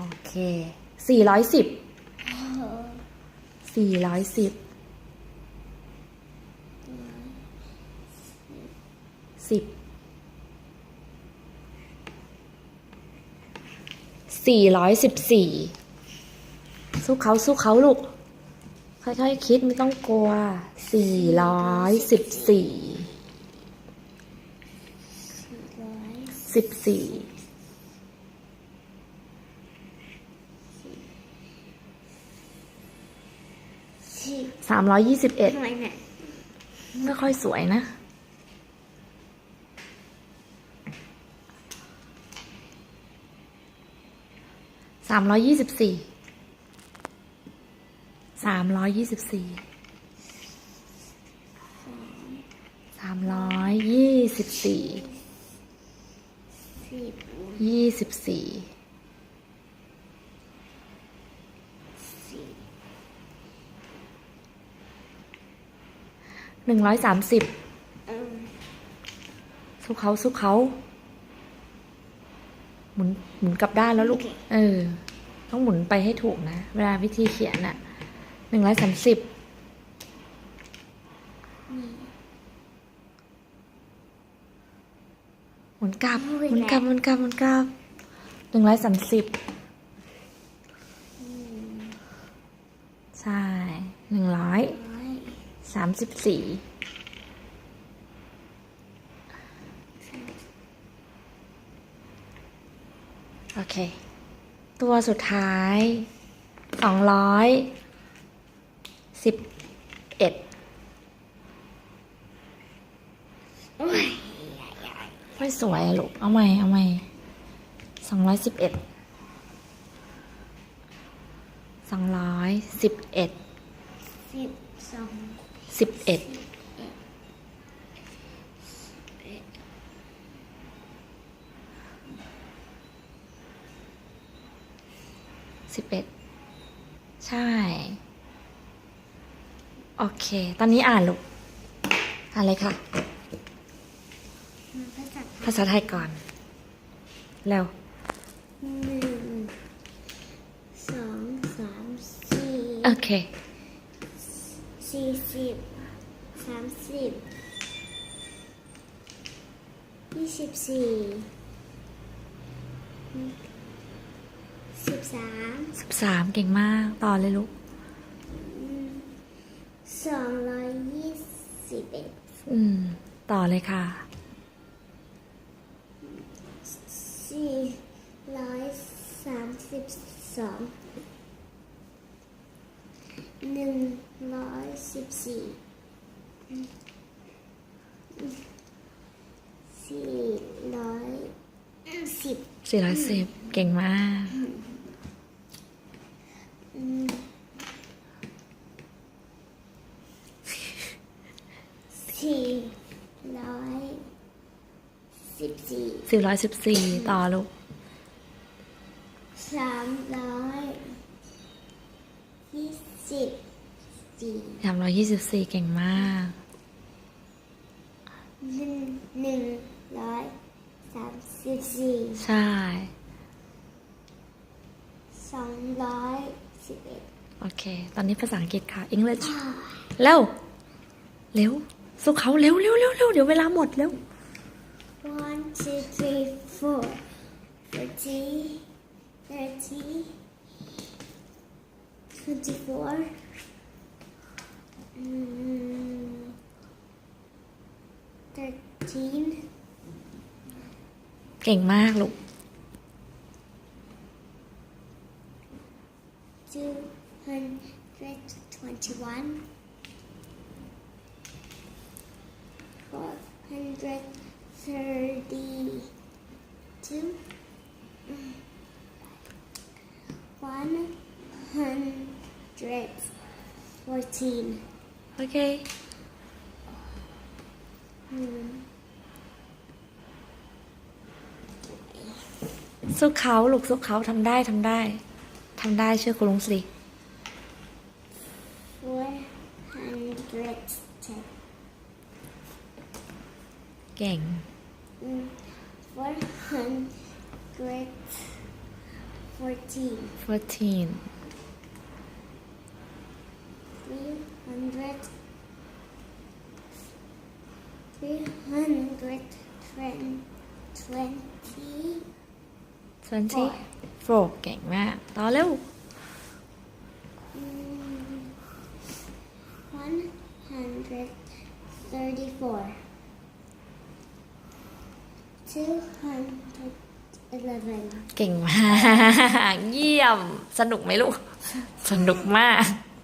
โอเคสี่ร้อยสิบสี่ร้อยสิบสิบสี่ร้อยสิบสี่สู้เขาสู้เขาลูก ค่อยๆคิดไม่ต้องกลัวสี่ร้อยสิบสี่สิบสี่ สิบสามร้อยยี่สิบเอ็ดทำไมเนี่ยไม่ค่อยสวยนะ สามร้อยยี่สิบสี่ สามร้อยยี่สิบสี่ สามร้อยยี่สิบสี่สิบยี่สิบสี่ หนึ่งร้อยสามสิบเออสู้เขาสู้เขา หมุนหมุนกลับด้านแล้วลูก เออ ต้องหมุนไปให้ถูกนะ เวลาวิธีเขียนอะหนึ่งร้อยสามสิบหมุนกลับหมุนกลับหมุนกลับหมุนกลับหนึ่งร้อยสามสิบใช่หนึ่งร้อยร้อย สามสิบสี่โอเค ตัวสุดท้ายสองร้อยสิบเอ็ดโอ้ยไม่สวยอะลูก เอาใหม่ เอาใหม่สองร้อยสิบเอ็ดสองร้อยสิบเอ็ดสิบสอง สิบเอ็ดสิบเอ็ดใช่ โอเค ตอนนี้อ่านลูกอ่านเลยค่ะมันก็จะภาษาไทยก่อน แล้วหนึ่งสองสามสี่โอเค สี่สิบสามสิบยี่สิบสี่สิบสามสิบสามเก่งมาก ต่อเลยลูกสองร้อยยี่สิบเอ็ดอืม ต่อเลยค่ะสี่ร้อยสามสิบสองหนึ่งร้อย สิบสี่สี่ร้อยสิบสี่ร้อยสิบเก่งมากอืมสี่ร้อยสิบสี่สี่ร้อยสิบสี่ต่อลูกสามร้อยยี่สิบ สี่สามร้อยยี่สิบสี่เก่งมากหนึ่งหนึ่งร้อยสามสิบสี่ใช่สองร้อยสิบเอ็ดโอเค ตอนนี้ภาษาอังกฤษค่ะ English เร็ว เร็วสู้เขาเร็วเร็วเร็วเร็วเดี๋ยวเวลาหมดเร็ว one two three four forty thirty twenty four thirteen เก่งมากลูก two hundred twenty-one, four hundred thirty-two, one hundred fourteen. โอเคสู้เขาลูกสู้เขาทำได้ทำได้ทำได้เชื่อคุณลุงสิ Four hundred ten. เก่ง Mm, Four hundred fourteen, 14 three hundred, three hundred twen- twenty, 24เก่งมาก ต่อเร็ว mm, one hundred thirty-four, two hundred eleven. เก่งมาก เยี่ยม สนุกไหมลูก สนุกมาก